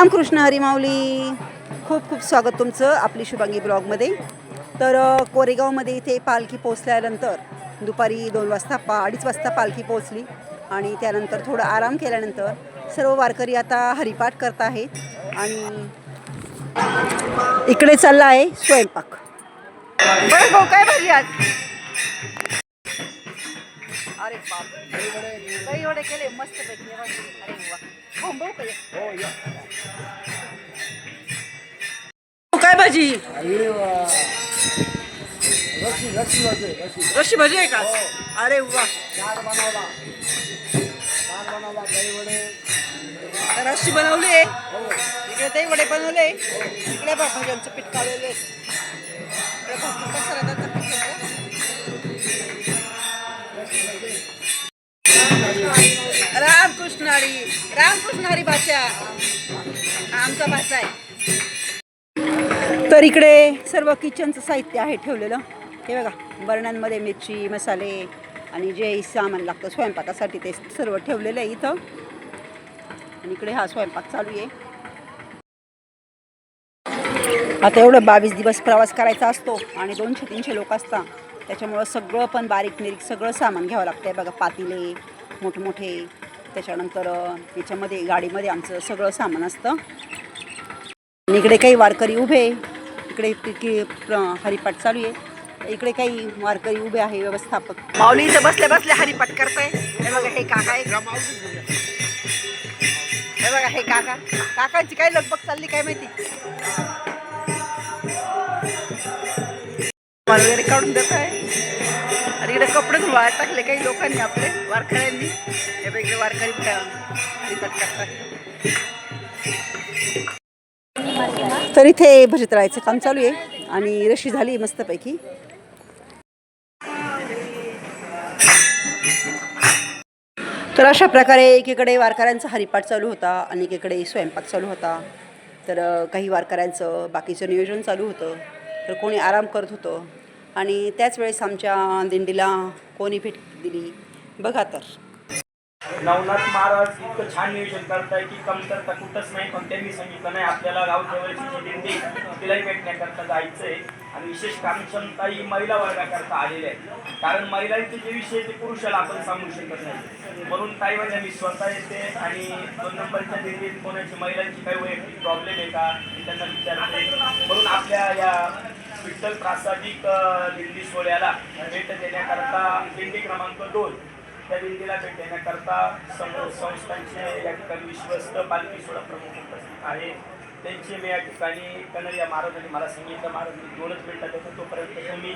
रामकृष्ण हरिमाऊली. खूप खूप स्वागत तुमचं आपली शुभांगी ब्लॉगमध्ये. तर कोरेगावमध्ये इथे पालखी पोचल्यानंतर दुपारी दोन वाजता पा अडीच वाजता पालखी पोचली आणि त्यानंतर थोडं आराम केल्यानंतर सर्व वारकरी आता हरिपाठ करत आहेत. आणि इकडे चालला आहे स्वयंपाक. बरं भाऊ काय भाजी आज? अरे बाप केले मस्त पैकी अरे वा. हो भाऊ काय काय भाजी? रशी भाजी आहे का? अरे वा. आता रशी बनवली आहे. इकडे दही वडे बनवले. इकडे बघ भाज्यांचं पीठ काढलेलं आहे. इकडे भरपूर पसारा त्यांचं पीठ रामकृष्ण हरी रामकृष्ण हरी भाषा. आमचा भाषा आहे. तर इकडे सर्व किचनचं साहित्य आहे ठेवलेलं. हे बघा बरण्यांमध्ये मिरची मसाले आणि जे सामान लागतं स्वयंपाकासाठी ते सर्व ठेवलेलं आहे इथं. आणि इकडे हा स्वयंपाक चालू आहे. आता एवढं बावीस दिवस प्रवास करायचा असतो आणि दोनशे तीनशे लोक असतात त्याच्यामुळं सगळं पण बारीक निरीक सगळं सामान घ्यावं लागतं बघा पातिले मोठमोठे त्याच्यानंतर याच्यामध्ये गाडीमध्ये आमचं सगळं सामान असतं. आणि इकडे काही वारकरी उभे इकडे कि- हरिपाठ चालू आहे. इकडे काही वारकरी उभे आहे व्यवस्थापक. माऊली इथं बसले बसले हरिपाठ करताय. हे बघा हे काका हे बघा हे काका. काकांची काय लगबग चालली काय माहिती? वगैरे काढून देत आहे इकडे कपडेच वाळ टाकले काही लोकांनी आपले वारकऱ्यांनी. हे इकडे वारकरी तर इथे भजत राहायचं काम चालू आहे. आणि रशी झाली मस्तपैकी. तर अशा प्रकारे एकीकडे वारकऱ्यांचा हरिपाठ चालू होता आणि एकीकडे स्वयंपाक चालू होता. तर काही वारकऱ्यांचं बाकीचं नियोजन चालू होतं. तर कोणी आराम करत होतं. आणि त्याच वेळेस आमच्या दिंडीला कोणी भेट दिली. बघा तर. नवनाथ महाराज इतकं छान नियोजन करताय की कमतरता कुठंच नाही पण त्यांनी सांगितलं नाही आपल्याला गाव वर्षीची दिंडी तिलाही भेटण्याकरता जायचंय. आणि विशेष कामक्षमताही महिला वर्गाकरता आलेली आहे. कारण महिलांचे जे विषय ते पुरुषाला आपण सांगू शकत नाही. म्हणून काही वेळेला मी स्वतः येते आणि दोन नंबरच्या दिंडीत कोणाची महिलांची काही वैयक्तिक प्रॉब्लेम आहे का त्यांना विचारते. म्हणून आपल्या या विठ्ठल प्रासादिक दिंडी सोहळ्याला भेट देण्याकरता दिंडी क्रमांक दोन. त्या दिंडीला भेट देण्याकरता समूह संस्थांचे या ठिकाणी विश्वस्त पालखी सोहळा प्रमुख उपस्थित आहे. त्यांचे मी या ठिकाणी कनरिया महाराजांनी मला सांगितलं महाराज दोनच मिनटं देतो. तोपर्यंत तुम्ही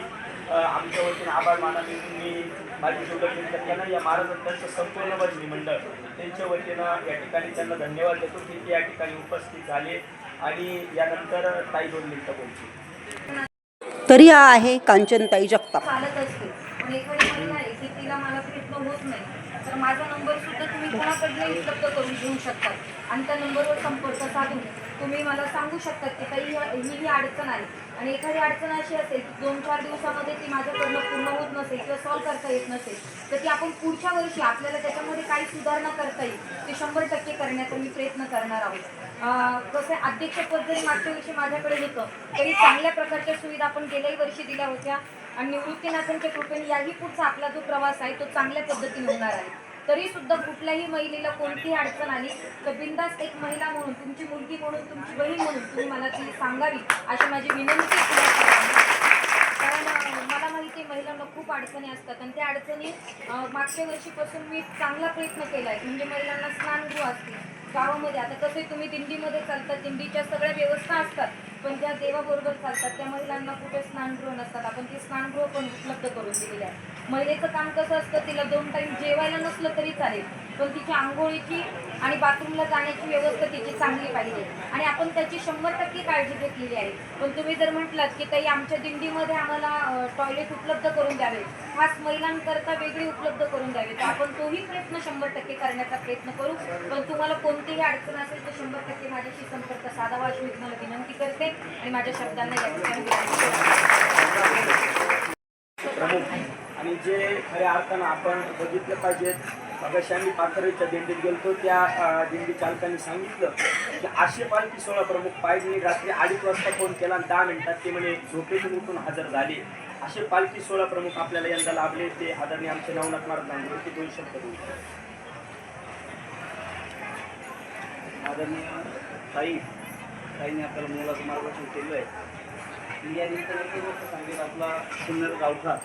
आमच्या वतीने आभार माना मी माझी जोडले कनरिया महाराज त्यांचं संपूर्ण भजनी मंडळ त्यांच्या वतीनं या ठिकाणी त्यांना धन्यवाद देतो की ते या ठिकाणी उपस्थित झाले आणि यानंतर ताई दोन मिनटं बोलतील. तरी हा आहे कांचनताई जगताप. चालत असते. पण एखादी महिला आहे की तिला मला प्रयत्न होत नाही. तर माझा नंबर सुद्धा तुम्ही कोणाकडनंही उपलब्ध करून घेऊ शकतात आणि त्या नंबरवर संपर्क साधून तुम्ही मला सांगू शकतात की काही ही ही ही अडचण आहे आणि एखादी अडचण अशी असेल की दोन चार दिवसामध्ये ती माझ्याकडनं पूर्ण होत नसेल किंवा सॉल्व्ह करता येत नसेल तर ती आपण पुढच्या वर्षी आपल्याला त्याच्यामध्ये काही सुधारणा करता येईल. ते शंभर टक्के करण्याचा मी प्रयत्न करणार आहोत. कसं आहे, अध्यक्षपद जरी मागच्या वर्षी माझ्याकडे होतं तरी चांगल्या प्रकारच्या सुविधा आपण गेल्याही वर्षी दिल्या होत्या. आणि निवृत्तीनाथांच्या कृपेने याही पुढचा आपला जो प्रवास आहे तो चांगल्या पद्धतीने होणार आहे. तरी सुद्धा कुठल्याही महिलेला कोणतीही अडचण आली तर बिंदास एक महिला म्हणून तुमची मुलगी म्हणून तुमची बहीण म्हणून तुम्ही मला ती सांगावी अशी माझी विनंती कारण मला माहिती आहे महिलांना खूप अडचणी असतात आणि त्या अडचणी मागच्या वर्षीपासून मी चांगला प्रयत्न केला आहे. म्हणजे महिलांना स्नानगृह असतील गावामध्ये. आता कसे तुम्ही दिंडीमध्ये चालतात दिंडीच्या सगळ्या व्यवस्था असतात. पण ज्या देवाबरोबर चालतात. त्या महिलांना कुठे स्नानगृह नसतात. आपण ते स्नानगृह पण उपलब्ध करून दिलेले आहे. महिलेचं काम कसं असतं तिला दोन टाईम जेवायला नसलं तरी चालेल. पण तिच्या आंघोळीची आणि बाथरूमला जाण्याची व्यवस्था तिची चांगली पाहिजे. आणि आपण त्याची शंभर टक्के काळजी घेतलेली आहे. पण तुम्ही जर म्हटलात की ताई आमच्या दिंडीमध्ये आम्हाला टॉयलेट उपलब्ध करून द्यावे. खास महिलांकरता वेगळी उपलब्ध करून द्यावे. तर आपण तोही प्रयत्न शंभर टक्के करण्याचा प्रयत्न करू. पण तुम्हाला कोणतीही अडचण असेल तर शंभर टक्के माझ्याशी संपर्क साधावा अशी मी तुम्हाला विनंती करते. आणि माझ्या शब्दांना या ठिकाणी आणि जे खऱ्या अर्थानं आपण बघितलं पाहिजेत मगाशी आम्ही पाथर्डीच्या दिंडीत गेलतो. त्या दिंडी चालकांनी सांगितलं की आशे पालखी सोळा प्रमुख पायनी रात्री अडीच वाजता फोन केला आणि दहा मिनिटात ते म्हणे झोपेतून उठून हजर झाले. असे पालखी सोहळा प्रमुख आपल्याला यंदा लाभले. ते आदरणीय आमचे नवनाथ महाराज नाही ते दोन शब्द बोलू. आदरणीय ताई ताईने आपल्याला मुलाचं मार्गदर्शन केलं आहे मी या निमित्ताने गोष्ट सांगेल आपला सुंदर गावठा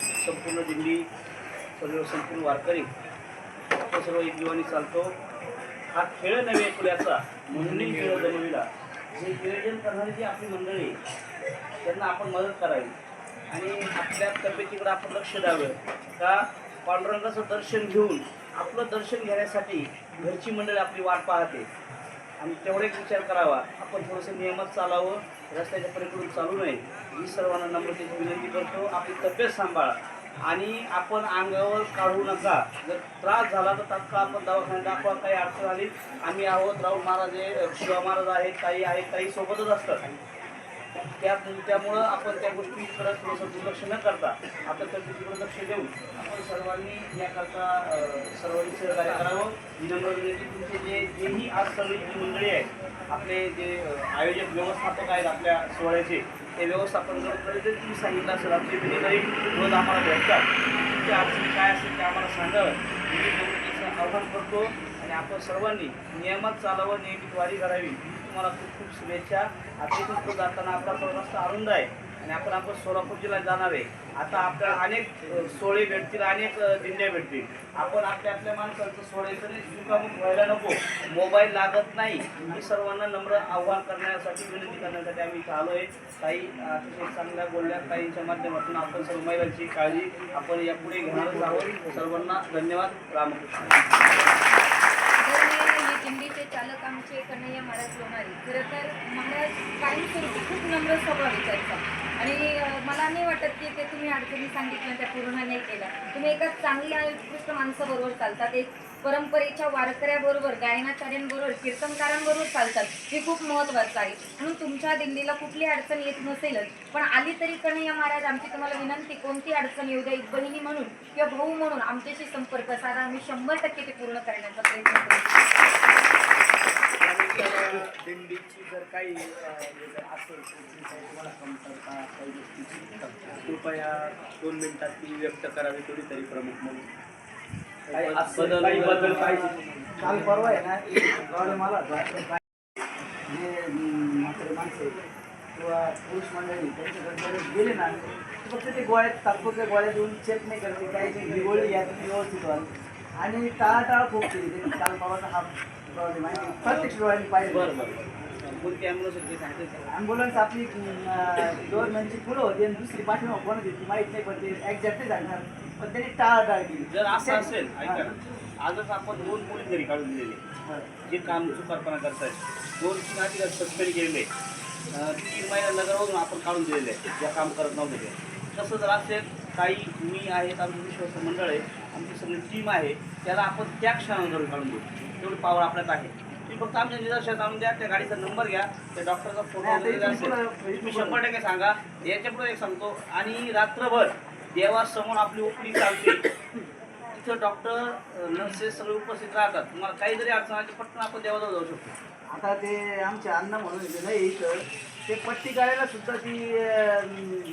संपूर्ण दिंडी सर्व संपूर्ण वारकरी आपण सर्व एक चालतो. हा खेळ नव्हे फुल्याचा म्हणून खेळ जमविला जे नियोजन करणारी जी आपली मंडळी आहे, त्यांना आपण मदत करावी. आणि आपल्या तब्येतीकडे आपण लक्ष द्यावं. का पांडुरंगाचं दर्शन घेऊन आपलं दर्शन घेण्यासाठी घरची मंडळी आपली वाट पाहते. आणि तेवढा एक विचार करावा. आपण थोडंसं नियमात चालावं. रस्त्याच्या पलीकडून चालू नये. ही सर्वांना नम्रतेची विनंती करतो. आपली तब्येत सांभाळा. आणि आपण अंगावर काढू नका. जर त्रास झाला तर तात्काळ आपण दवाखान्यात दाखवा काही अडचण आली आम्ही आहोत राहुल महाराज आहे शिवा महाराज आहेत काही आहेत काही सोबतच असतात. त्या त्यामुळं आपण त्या गोष्टीकडे थोडंसं दुर्लक्ष न करता आपल्या तब्येतीकडे लक्ष देऊन आपण सर्वांनी याकरता सर्वांनी सहकार्य करावं. विनम्र विनंती तुमचे जे जेही आज सर्व जी मंडळी आहेत आपले जे आयोजक व्यवस्थापक आहेत आपल्या सोहळ्याचे ते व्यवस्थापन करत तुम्ही सांगितलं असेल आमचे विधिकारी रोज आम्हाला भेटतात तुमच्या अडचणी काय असेल ते आम्हाला सांगावं. मी निवडणुकीचं आव्हान करतो आणि आपण सर्वांनी नियमात चालावं नियमित वारी करावी. तुम्हाला खूप खूप शुभेच्छा. आता इथून जाताना आपला प्रवास आनंद आहे. आणि आपण आपण सोलापूर जिल्ह्यात जाणार आहे. आता आपल्याला अनेक सोळे भेटतील अनेक दिंड्या भेटतील. आपण आपल्या आपल्या माणसांचं सोहळ्याचं सुखामुख व्हायला नको. मोबाईल लागत नाही. मी सर्वांना नम्र आव्हान करण्यासाठी विनंती करण्यासाठी आम्ही इथं आलो आहे काही अतिशय चांगल्या बोलल्या. काहींच्या माध्यमातून आपण सर्व महिलांची काळजी आपण यापुढे घेणारच आहोत. सर्वांना धन्यवाद. रामकृष्ण दिंडीचे चालक आमचे कन्हैया महाराज लोणारी. खरं तर महाराज कायमस्वरूपी खूप नम्र स्वभाव असतात आणि मला नाही वाटत की ते तुम्ही अडचणी सांगितल्या त्या पूर्ण नाही केल्या. तुम्ही एका चांगल्या उत्कृष्ट माणसाबरोबर चालतात. एक परंपरेच्या वारकऱ्याबरोबर गायनाचार्यांबरोबर कीर्तनकारांबरोबर चालतात. हे खूप महत्त्वाचं आहे. म्हणून तुमच्या दिंडीला कुठली अडचण येत नसेलच. पण आली तरी कन्हैया महाराज आमची तुम्हाला विनंती कोणती अडचण येऊ द्या एक बहिणी म्हणून किंवा भाऊ म्हणून आमच्याशी संपर्क साधा. आम्ही शंभर टक्के ते पूर्ण करण्याचा प्रयत्न करू. त्यानंतर दिंडीची जर काही असेल तुम्हाला कमतरता काही गोष्टीची कृपया दोन मिनिटात ती व्यक्त करावी थोडी तरी प्रमुख म्हणून. बदल- काही बदल पाहिजे. काल परवा आहे ना मला. जे म्हातारे माणसं आहेत किंवा पुरुष मंडळी त्यांच्याकडे गेले ना तर फक्त ते गोळ्यात तात्पुरत्या गोळ्या देऊन चेक नाही करते काही गोळी या व्यवस्थित व्हाल आणि टाळाटाळ खूप केली त्यांनी. काल परवाचा हा प्रत्यक्ष डोळ्यांनी पाहिजे. बरं बरं कोणती ॲम्ब्युलन्स होती ते? ॲम्ब्युलन्स आपली गव्हर्नमेंटची पुढं होती आणि दुसरी पाठीमाग कोण होती ती माहीत नाही पण ते एक्झॅक्ट नाही सांगणार. पण त्यांनी टाळाटाळ केली. जर असं असेल ऐका. ना. आजच आपण दोन पोलीस घरी काढून दिलेले. जे काम चुकारपणा करतायत. दोन तीन अधिकारी सस्पेंड केलेले अं, तीन महिन्या नगरवरून आपण काढून दिलेले आहे जे काम करत नव्हते ते. तसं जर असेल काही मी आहेत आमचं विश्वास मंडळ आहे आमची सगळी टीम आहे त्याला आपण त्या क्षणाला घरून काढून देऊ. तेवढी पावर आपल्यात आहे. तुम्ही फक्त आमच्या निदर्शनात आणून द्या त्या गाडीचा नंबर घ्या त्या डॉक्टरचा फोटो वगैरे असेल. तुम्ही शंभर टक्के सांगा. याच्यापुढे एक सांगतो. आणि रात्रभर देवासमोर आपली ओपडी चालते. तिथं डॉक्टर नर्सेस सगळे उपस्थित राहतात. तुम्हाला काही जरी अडचण आली पटकन आपण देवाजवळ जाऊ शकतो. आता ते आमचे अण्णा म्हणून होते नाही ते पट्टी काढायला सुद्धा ती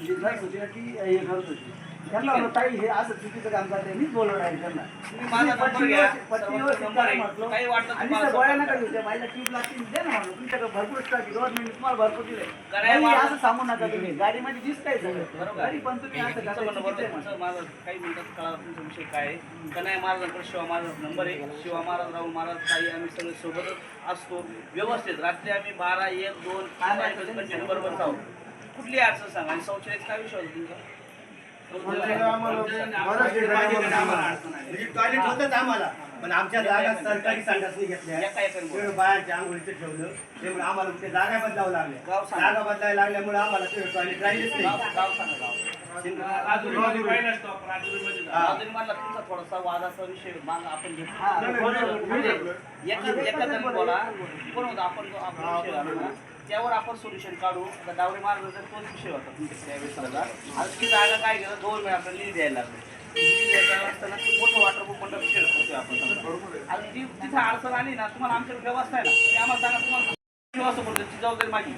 जी होती ना ती हे करत होती. त्यांना म्हणलं, ताई हे असं चुकीचं काम करते मीच बोलवणार आहे त्यांना. तुम्ही माझा नंबर पट्टी घ्या. व्यवस्थित- पट्टी सर्वांचा व्यवस्थित नंबर करा आहे म्हटलं. काही वाटलं आणि तुम्हाला गोळ्या नका बाईला ट्यूब लागतील द्या ना म्हणलं. तुमच्याकडे भरपूर स्टॉक गव्हर्नमेंट तुम्हाला भरपूर दिले करायला नाही, मला- असं सांगू नका तुम्ही. गाडीमध्ये दिसताय सगळं. बरोबर तरी पण तुम्ही असं तुमचं करताय म्हणणं बरोबर चुकीचं आहे. आहे तुमचं माझं काही मिनिटात कळाला तुमचा विषय काय आहे. कन्हैया महाराजांकडे शिवा महाराज नंबर आहे. शिवा महाराज राहुल महाराज काही आम्ही सगळे सोबतच असतो. व्यवस्थित. रात्री आम्ही बारा एक दोन कंटिन्यू बरोबर आहोत कुठली अडचण सांगा. आणि शौचालयाचा काय विषय होता तुमचा? टॉयलेट होतच आम्हाला पण आमच्या जागा सरकारी संडासनी घेतल्या. ते बाहेरच्या आंघोळीचं ठेवलं त्यामुळे आम्हाला ते जागा बदलावं लागल्या सांगा. जागा बदलायला लागल्यामुळे आम्हाला ते टॉयलेट राहिलेच नाही हा. थोडासा वादाचा विषय माग आपण घेतो हा. म्हणजे जण बोला कोण होता आपण त्यावर आपण सोल्युशन काढू. आता डावरे मार्ग तोच विषय होता तुमच्या त्यावेळेस आता आज ती जागा काय केलं? दोन वेळा आपल्याला निधी द्यायला लागलं. निधी यायचं असताना ती मोठं वॉटर प्रूफ मंडळ शेअर करतोय आपण समजा. आणि ती तिथं अडचण आली ना तुम्हाला आमच्याकडे व्यवस्था आहे ना ते आम्हाला सांगा तुम्हाला व्यवस्था करतो ती जबाबदारी माझी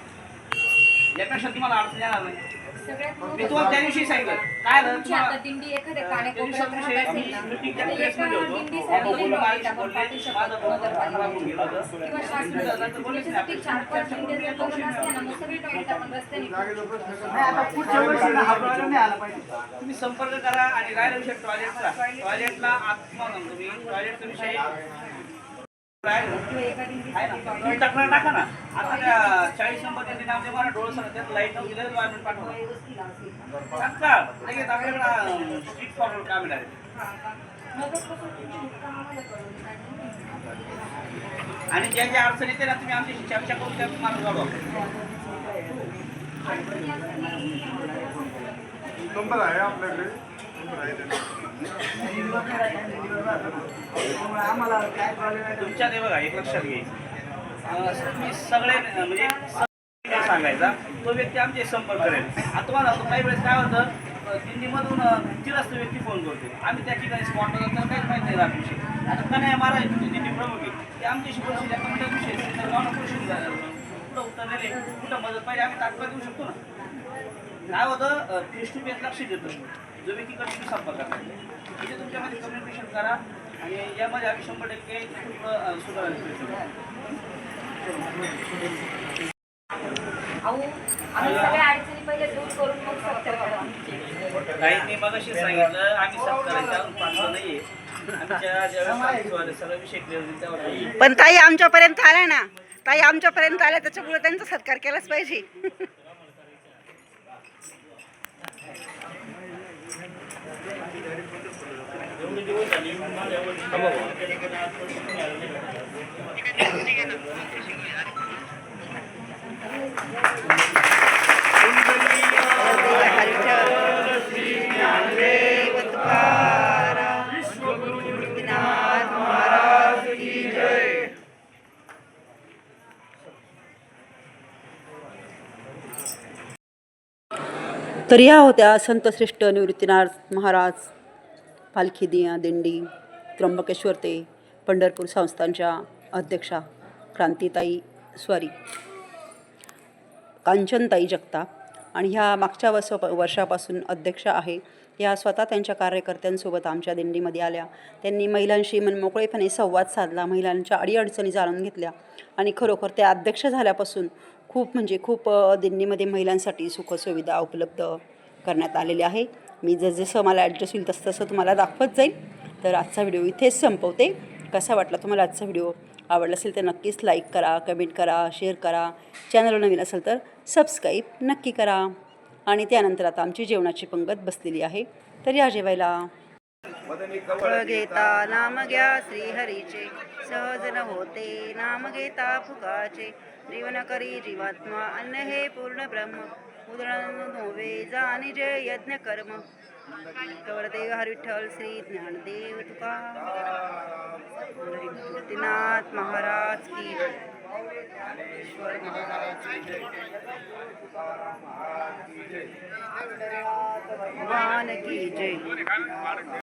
यापेक्षा तुम्हाला अडचण येणार नाही. मी तुम्हाला त्या दिवशी सांगितलं काय झालं तुमची आता तुम्हाला दिंडी एखाद्या त्या दिवशी कानेकोपऱ्यात विषय राहत आम्ही असेल ना, मीटिंगच्या तर प्रेसमध्ये एका होतो. दिंडीसाठी तेव्हा बोललो, आपण माझ्याशी बोलले, पाठवू शकतो माझं भाऊ नगरपालिका. खराब होऊन गेलं होतं. किंवा शासनाचं त्याच्यासाठी चार पाच दिंड्या जर करून असल्या ना, मग सगळी टॉयलेट आपण रस्त्याने नाही आता पुढच्या वर्षी ना हा प्रॉब्लेम नाही आला पाहिजे तुम्ही संपर्क करा आणि राहिला विषय टॉयलेटचा टॉयलेटला आत्मा म्हणतो मी टॉयलेटचा विषय राहिला. किंवा एका दिंडीसाठी आहे ना तुम्ही तक्रार टाका ना. आता त्या चाळीस नंबर त्यांनी नाव त्यात लाइट नव्हती लगेच वायरमेंट पाठवा. तत्काळ लगेच आपल्याकडं स्ट्रीट फॉरवर्ड काम. आणि ज्या ज्या अडचणी येते ना तुम्ही आमच्याशी चर्चा करून त्या तुम्हाला जाऊ नंबर आहे आपल्याकडे. नंबर आहे आम्हाला काय प्रॉब्लेम आहे तुमच्या ते बघा एक लक्षात घ्यायचं. मी सगळे म्हणजे सांगायचा तो व्यक्ती आमचे संपर्क करेल. आता तुम्हाला काही वेळेस काय होतं दिल्लीमधून दिंडीमधून तो व्यक्ती फोन करतो आम्ही त्या ठिकाणी स्पॉटला जातो तर काहीच माहिती नाही राहत विषयी. आता कन्या महाराज तुमची दिल्ली प्रमुख आहे. ते आमच्याशी परिस्थिती आहे कमिटी विषय झालं कुठं उतरलेले कुठं मदत पाहिजे आम्ही तात्काळ देऊ शकतो ना? काय होतं फेस टू फेस लक्ष देतो जो व्यक्ती तुम्ही संपर्क करा म्हणजे तुमच्यामध्ये कम्युनिकेशन करा आणि यामध्ये आम्ही शंभर टक्के पूर्ण सुधारणा करू अहो आम्ही सगळ्या अडचणी पहिले दूर करून मग सत्तर करू काही मी मगाशी सांगितलं आम्ही पात्र नाहीये. आमच्या ज्यावेळेस सगळं विषय क्लिअर होईल त्यावर पण ताई आमच्यापर्यंत आल्या ना. ताई आमच्यापर्यंत आल्या त्याच्यामुळे त्यांचा सत्कार केलाच पाहिजे. तर या होत्या संतश्रेष्ठ निवृत्तीनाथ महाराज. पालखी दिया दिंडी त्र्यंबकेश्वर ते पंढरपूर संस्थांच्या अध्यक्षा क्रांतीताई स्वारी कांचनताई जगताप आणि ह्या मागच्या वर्ष वर्षापासून अध्यक्षा आहे. या स्वतः त्यांच्या कार्यकर्त्यांसोबत आमच्या दिंडीमध्ये आल्या. त्यांनी महिलांशी मनमोकळेपणे संवाद साधला महिलांच्या अडीअडचणी जाणून घेतल्या आणि खरोखर त्या अध्यक्ष झाल्यापासून खूप म्हणजे खूप दिंडीमध्ये महिलांसाठी सुखसुविधा उपलब्ध करण्यात आलेल्या आहे मी जसजसं मला ॲड्रेस होईल तसं तसं तुम्हाला दाखवत जाईल. तर आजचा व्हिडिओ इथेच संपवते. कसा वाटला तुम्हाला आजचा व्हिडिओ आवडला असेल तर नक्कीच लाईक करा कमेंट करा शेअर करा. चॅनल नवीन असेल तर सबस्क्राईब नक्की करा. आणि त्यानंतर आता आमची जेवणाची पंगत बसलेली आहे. तर या जेवायला. फळ घेता नाम घ्या श्रीहरीचे सहज न होते नाम घेता फुकाचे जीवन करी जीवात्मा अन्न हे पूर्ण ब्रह्म. उदरण नोवे जाणी जे यज्ञ कर्म. देव हरी विठ्ठल श्री ज्ञानदेव तुका. मुक्तीनाथ महाराज की जय. महाराज की जय. भगवान की जय.